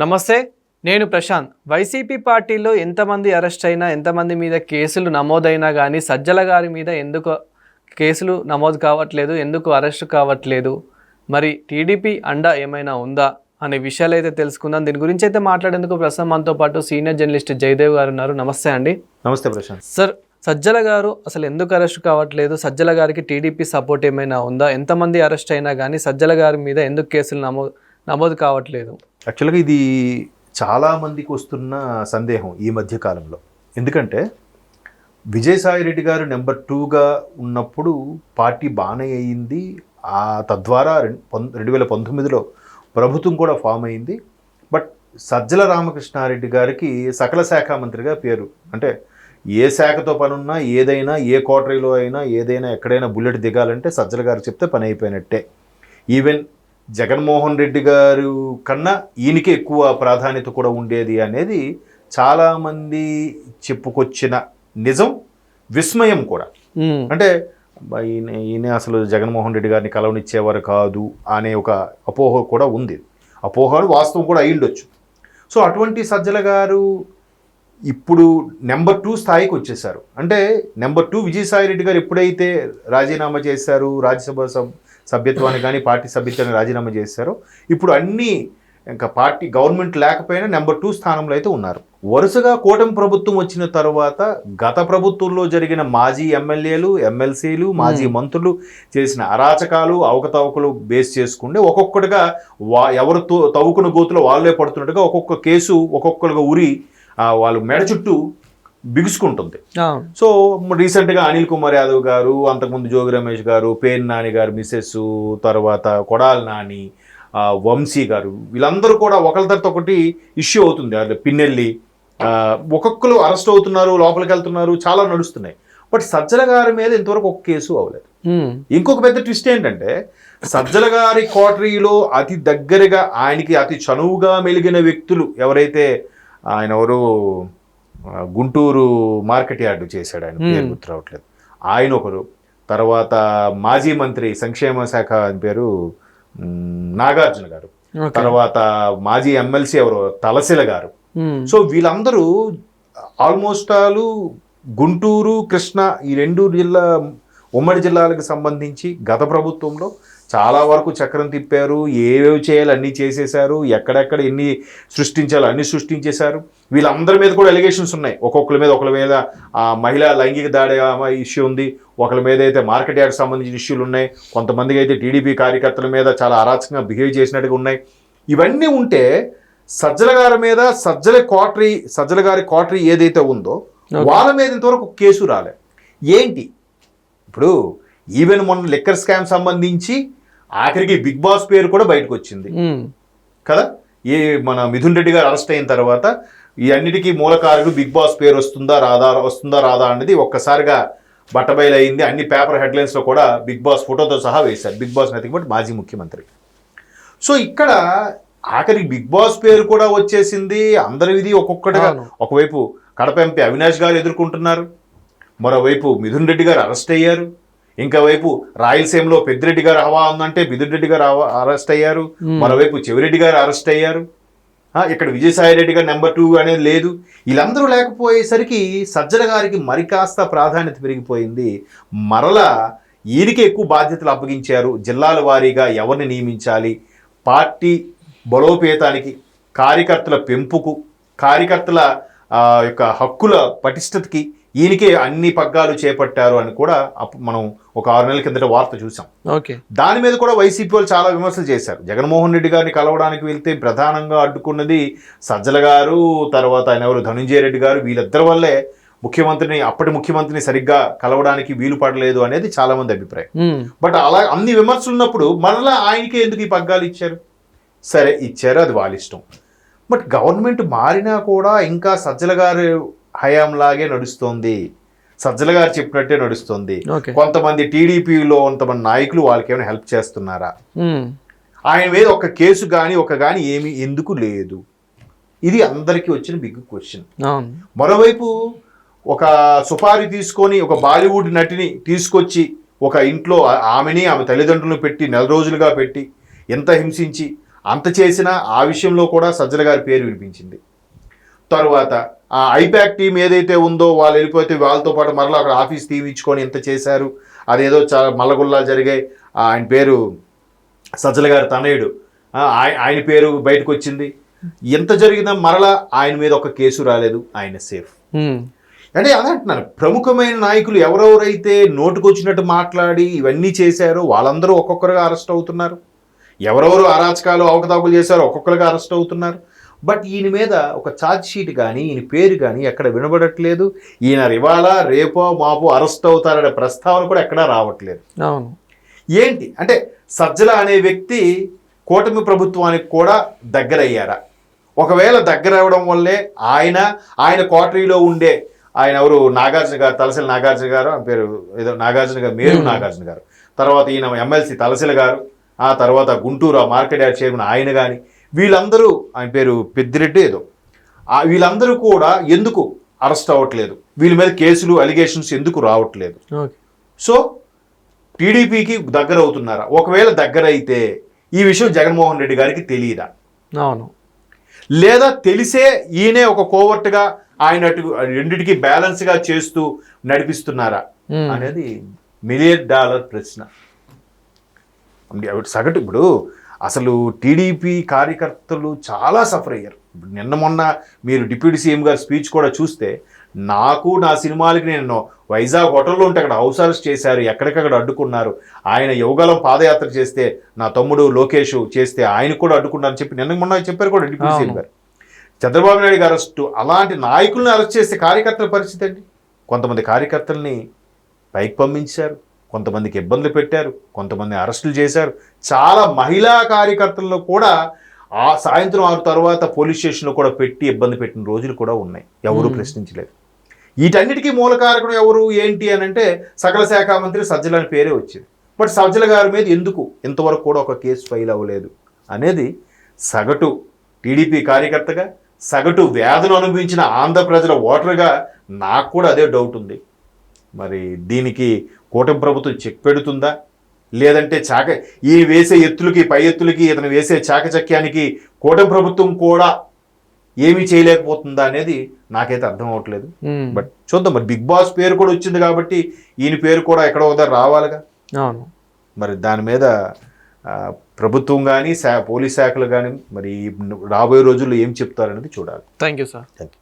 నమస్తే నేను ప్రశాంత్. వైసీపీ పార్టీలో ఎంతమంది అరెస్ట్ అయినా ఎంతమంది మీద కేసులు నమోదైనా కానీ సజ్జల గారి మీద ఎందుకు కేసులు నమోదు కావట్లేదు ఎందుకు అరెస్ట్ కావట్లేదు మరి టీడీపీ అండ ఏమైనా ఉందా అనే విషయాలు అయితే తెలుసుకుందాం. దీని గురించి అయితే మాట్లాడేందుకు ప్రస్తుతం మనతో పాటు సీనియర్ జర్నలిస్ట్ జయదేవ్ గారు ఉన్నారు. నమస్తే అండి. నమస్తే ప్రశాంత్. సార్ సజ్జల గారు అసలు ఎందుకు అరెస్ట్ కావట్లేదు సజ్జల గారికి టీడీపీ సపోర్ట్ ఏమైనా ఉందా ఎంతమంది అరెస్ట్ అయినా కానీ సజ్జల గారి మీద ఎందుకు కేసులు నమోదు నమోదు కావట్లేదు. యాక్చువల్గా ఇది చాలా మందికి వస్తున్న సందేహం ఈ మధ్య కాలంలో. ఎందుకంటే విజయసాయి రెడ్డి గారు నెంబర్ టూగా ఉన్నప్పుడు పార్టీ బాగానే అయ్యింది ఆ తద్వారా రెండు వేల పంతొమ్మిదిలో ప్రభుత్వం కూడా ఫామ్ అయింది. బట్ సజ్జల రామకృష్ణారెడ్డి గారికి సకల శాఖ మంత్రిగా పేరు అంటే ఏ శాఖతో పనున్నా ఏదైనా ఏ కోటరీలో అయినా ఏదైనా ఎక్కడైనా బుల్లెట్ దిగాలంటే సజ్జల గారు చెప్తే పని అయిపోయినట్టే. ఈవెన్ జగన్మోహన్ రెడ్డి గారు కన్నా ఈయనకే ఎక్కువ ప్రాధాన్యత కూడా ఉండేది అనేది చాలామంది చెప్పుకొచ్చిన నిజం విస్మయం కూడా. అంటే ఈయన ఈయన అసలు జగన్మోహన్ రెడ్డి గారిని కలవనిచ్చేవారు కాదు అనే ఒక అపోహ కూడా ఉంది. అపోహలు వాస్తవం కూడా అయ్యుండొచ్చు సో అటువంటి సజ్జల గారు ఇప్పుడు నెంబర్ టూ స్థాయికి వచ్చేసారు. అంటే నెంబర్ టూ విజయసాయి రెడ్డి గారు ఎప్పుడైతే రాజీనామా చేశారు రాజ్యసభ సభ్యత్వాన్ని కానీ పార్టీ సభ్యత్వాన్ని రాజీనామా చేశారో ఇప్పుడు అన్ని ఇంకా పార్టీ గవర్నమెంట్ లేకపోయినా నెంబర్ టూ స్థానంలో అయితే ఉన్నారు. వరుసగా కూటమి ప్రభుత్వం వచ్చిన తర్వాత గత ప్రభుత్వంలో జరిగిన మాజీ ఎమ్మెల్యేలు ఎమ్మెల్సీలు మాజీ మంత్రులు చేసిన అరాచకాలు అవకతవకలు బేస్ చేసుకుంటే ఒక్కొక్కటిగా వా ఎవరు తవ్వుకున్న గోతులో వాళ్ళే పడుతున్నట్టుగా ఒక్కొక్క కేసు ఒక్కొక్కరుగా ఉరి వాళ్ళు మెడ చుట్టూ బిగుసుకుంటుంది. సో రీసెంట్గా అనిల్ కుమార్ యాదవ్ గారు అంతకుముందు జోగి రమేష్ గారు పేన్ నాని గారు మిస్సెస్ తర్వాత కొడాల్ నాని వంశీ గారు వీళ్ళందరూ కూడా ఒకరి తర్వాత ఒకటి ఇష్యూ అవుతుంది. అదే పిన్నెల్లి ఒక్కొక్కరు అరెస్ట్ అవుతున్నారు లోపలికి వెళ్తున్నారు చాలా నడుస్తున్నాయి. బట్ సజ్జల గారి మీద ఇంతవరకు ఒక కేసు అవ్వలేదు. ఇంకొక పెద్ద ట్విస్ట్ ఏంటంటే సజ్జల గారి కోటరీలో అతి దగ్గరగా ఆయనకి అతి చనువుగా మెలిగిన వ్యక్తులు ఎవరైతే ఆయన ఎవరు గుంటూరు మార్కెట్ యార్డు చేశాడు ఆయన పేరు. గుర్తు రావట్లేదు ఆయన ఒకరు. తర్వాత మాజీ మంత్రి సంక్షేమ శాఖ ఆయన పేరు నాగార్జున గారు. తర్వాత మాజీ ఎమ్మెల్సీ ఎవరు తలసిల గారు. సో వీళ్ళందరూ ఆల్మోస్ట్ ఆలు గుంటూరు కృష్ణ ఈ రెండు జిల్లా ఉమ్మడి జిల్లాలకు సంబంధించి గత ప్రభుత్వంలో చాలా వరకు చక్రం తిప్పారు ఏవేవి చేయాలి అన్నీ చేసేశారు ఎక్కడెక్కడ ఎన్ని సృష్టించాలో అన్ని సృష్టించేశారు. వీళ్ళందరి మీద కూడా ఎలిగేషన్స్ ఉన్నాయి. ఒక్కొక్కరి మీద ఒకరి మీద మహిళా లైంగిక దాడి ఇష్యూ ఉంది. ఒకరి మీద అయితే మార్కెట్ యార్డ్ సంబంధించిన ఇష్యూలు ఉన్నాయి. కొంతమందికి అయితే టీడీపీ కార్యకర్తల మీద చాలా అరాచకంగా బిహేవ్ చేసినట్టుగా ఉన్నాయి. ఇవన్నీ ఉంటే సజ్జల గారి మీద సజ్జల కోటరీ సజ్జల గారి కోటరీ ఏదైతే ఉందో. వాళ్ళ మీద ఇంతవరకు కేసు రాలే. ఏంటి? ఇప్పుడు ఈవెన్ మొన్న లిక్కర్ స్కామ్ సంబంధించి ఆఖరికి బిగ్ బాస్ పేరు కూడా బయటకు వచ్చింది కదా? ఈ మన మిథున్ రెడ్డి గారు అరెస్ట్ అయిన తర్వాత ఈ అన్నిటికీ మూలకారుడు బిగ్ బాస్ పేరు వస్తుందా రాదా వస్తుందా రాదా అనేది ఒక్కసారిగా బట్టబయలు అయింది. అన్ని పేపర్ హెడ్లైన్స్లో కూడా బిగ్ బాస్ ఫోటోతో సహా వేశారు. బిగ్ బాస్ నథింగ్ బట్ మాజీ ముఖ్యమంత్రి. సో ఇక్కడ ఆఖరికి బిగ్ బాస్ పేరు కూడా వచ్చేసింది. అందరి ఇది ఒక్కొక్కటిగా. ఒకవైపు కడప ఎంపీ అవినాష్ గారు ఎదుర్కొంటున్నారు. మరోవైపు మిథున్ రెడ్డి గారు అరెస్ట్ అయ్యారు. ఇంకా వైపు రాయలసీమలో పెద్దిరెడ్డి గారు హవా ఉందంటే మిథున్ రెడ్డి గారు అరెస్ట్ అయ్యారు. మరోవైపు చెవిరెడ్డి గారు అరెస్ట్ అయ్యారు. ఇక్కడ విజయసాయి రెడ్డి గారు నెంబర్ టూ అనేది లేదు. వీళ్ళందరూ లేకపోయేసరికి సజ్జల గారికి మరి కాస్త ప్రాధాన్యత పెరిగిపోయింది. మరలా ఈయనకి ఎక్కువ బాధ్యతలు అప్పగించారు. జిల్లాల వారీగా ఎవరిని నియమించాలి? పార్టీ బలోపేతానికి కార్యకర్తల పెంపుకు కార్యకర్తల యొక్క హక్కుల పటిష్టతకి ఈయనకే అన్ని పగ్గాలు చేపట్టారు అని కూడా మనం ఒక ఆరు నెలల కిందట వార్త చూసాం. ఓకే. దాని మీద కూడా వైసీపీ వాళ్ళు చాలా విమర్శలు చేశారు. జగన్మోహన్ రెడ్డి గారిని కలవడానికి వెళ్తే ప్రధానంగా అడ్డుకున్నది సజ్జల గారు తర్వాత ఆయన ఎవరు? ధనుంజయ రెడ్డి గారు. వీళ్ళిద్దరి వల్లే ముఖ్యమంత్రిని అప్పటి ముఖ్యమంత్రిని సరిగ్గా కలవడానికి వీలు పడలేదు అనేది చాలా మంది అభిప్రాయం. బట్ అలా అన్ని విమర్శలు ఉన్నప్పుడు మరలా ఆయనకే ఎందుకు ఈ పగ్గాలు ఇచ్చారు? సరే ఇచ్చారు అది వాళ్ళ ఇష్టం. బట్ గవర్నమెంట్ మారినా కూడా ఇంకా సజ్జల గారి హయాంలాగే నడుస్తోంది. సజ్జల గారు చెప్పినట్టే నడుస్తుంది. కొంతమంది టీడీపీలో కొంతమంది నాయకులు వాళ్ళకి ఏమైనా హెల్ప్ చేస్తున్నారా? ఆయన మీద ఒక కేసు కానీ ఒక కానీ ఏమి ఎందుకు లేదు. ఇది అందరికీ వచ్చిన బిగ్ క్వశ్చన్ మరోవైపు ఒక సుపారీ తీసుకొని ఒక బాలీవుడ్ నటిని తీసుకొచ్చి ఒక ఇంట్లో ఆమెని ఆమె తల్లిదండ్రులను పెట్టి నెల రోజులుగా పెట్టి ఎంత హింసించి అంత చేసినా ఆ విషయంలో కూడా సజ్జల గారి పేరు వినిపించింది. తరువాత ఆ ఐపాక్ టీం ఏదైతే ఉందో వాళ్ళు వెళ్ళిపోతే వాళ్ళతో పాటు మరలా అక్కడ ఆఫీస్ తీయించుకొని ఇంత చేశారు. అదేదో చాలా మల్లగుల్లా జరిగాయి. ఆయన పేరు సజ్జల గారి తనయుడు. ఆయన పేరు బయటకు వచ్చింది ఎంత జరిగినా మరలా ఆయన మీద ఒక కేసు రాలేదు. ఆయన సేఫ్. అంటే అదే అంటున్నాను. ప్రముఖమైన నాయకులు ఎవరెవరైతే నోటుకొచ్చినట్టు మాట్లాడి ఇవన్నీ చేశారో వాళ్ళందరూ ఒక్కొక్కరుగా అరెస్ట్ అవుతున్నారు. ఎవరెవరు అరాచకాలు అవకతవకలు చేశారో ఒక్కొక్కరుగా అరెస్ట్ అవుతున్నారు. బట్ ఈయన మీద ఒక ఛార్జ్ షీట్ కానీ ఈయన పేరు కానీ ఎక్కడ వినబడట్లేదు. ఈయన ఇవాళ రేపో మాపో అరెస్ట్ అవుతారనే ప్రస్తావన కూడా ఎక్కడా రావట్లేదు. అవును. ఏంటి? అంటే సజ్జల అనే వ్యక్తి కూటమి ప్రభుత్వానికి కూడా దగ్గరయ్యారా? ఒకవేళ దగ్గర అవ్వడం వల్లే ఆయన ఆయన కోటరీలో ఉండే ఆయన ఎవరు? నాగార్జున గారు తలసిల నాగార్జున గారు పేరు ఏదో నాగార్జున గారు మేరు నాగార్జున గారు. తర్వాత ఈయన ఎమ్మెల్సీ తలసిల గారు ఆ తర్వాత గుంటూరు ఆ మార్కెట్ యార్డ్ చైర్మన్ ఆయన కానీ వీళ్ళందరూ ఆయన పేరు పెద్దిరెడ్డి ఏదో. వీళ్ళందరూ కూడా ఎందుకు అరెస్ట్ అవ్వట్లేదు? వీళ్ళ మీద కేసులు అలిగేషన్స్ ఎందుకు రావట్లేదు? సో టీడీపీకి దగ్గర అవుతున్నారా? ఒకవేళ దగ్గర అయితే ఈ విషయం జగన్మోహన్ రెడ్డి గారికి తెలియదా? అవును. లేదా తెలిసే ఈయనే ఒక కోవర్ట్గా ఆయన అటు రెండిటికి బ్యాలెన్స్గా చేస్తూ నడిపిస్తున్నారా? అనేది మిలియన్ డాలర్ ప్రశ్న. సగటు ఇప్పుడు అసలు టీడీపీ కార్యకర్తలు చాలా సఫర్ అయ్యారు. నిన్న మొన్న మీరు డిప్యూటీ సీఎం గారి స్పీచ్ కూడా చూస్తే నాకు నా సినిమాలకి నేను వైజాగ్ హోటల్లో ఉంటే అక్కడ హౌస్ అరెస్ట్ చేశారు ఎక్కడికక్కడ అడ్డుకున్నారు. ఆయన యువగలం పాదయాత్ర చేస్తే నా తమ్ముడు లోకేష్ చేస్తే ఆయన కూడా అడ్డుకున్నారని చెప్పి నిన్న మొన్న చెప్పారు కూడా డిప్యూటీ సీఎం. గారు. చంద్రబాబు నాయుడు గారు అరెస్టు అలాంటి నాయకుల్ని అరెస్ట్ చేస్తే కార్యకర్తల పరిస్థితి అండి కొంతమంది కార్యకర్తల్ని పైకి పంపించారు. కొంతమందికి ఇబ్బందులు పెట్టారు కొంతమంది అరెస్టులు చేశారు. చాలా మహిళా కార్యకర్తలను కూడా ఆ సాయంత్రం ఆరు తర్వాత పోలీస్ స్టేషన్లో కూడా పెట్టి ఇబ్బంది పెట్టిన రోజులు కూడా ఉన్నాయి. ఎవరు. ప్రశ్నించలేదు. వీటన్నిటికీ మూల కారకుడు ఎవరు ఏంటి అని అంటే సకల శాఖ మంత్రి సజ్జల అని పేరే వచ్చింది. బట్ సజ్జల గారి మీద ఎందుకు? ఇంతవరకు కూడా ఒక కేసు ఫైల్ అవ్వలేదు. అనేది సగటు టీడీపీ కార్యకర్తగా సగటు వ్యాధులు అనుభవించిన ఆంధ్ర ప్రజల ఓటర్గా నాకు కూడా అదే డౌట్ ఉంది. మరి దీనికి కూటమి ప్రభుత్వం చెక్ పెడుతుందా? లేదంటే చాక ఈ వేసే ఎత్తులకి పై ఎత్తులకి ఇతను వేసే చాకచక్యానికి కూటమి ప్రభుత్వం కూడా ఏమీ చేయలేకపోతుందా అనేది నాకైతే అర్థం అవ్వట్లేదు. బట్ చూద్దాం మరి బిగ్ బాస్ పేరు కూడా వచ్చింది కాబట్టి ఈయన పేరు కూడా ఎక్కడో ఒక దగ్గర రావాలిగా. అవును. మరి దాని మీద ప్రభుత్వం కానీ శా పోలీస్ శాఖలు కానీ మరి రాబోయే రోజుల్లో ఏం చెప్తారనేది చూడాలి. Thank you sir. Thank you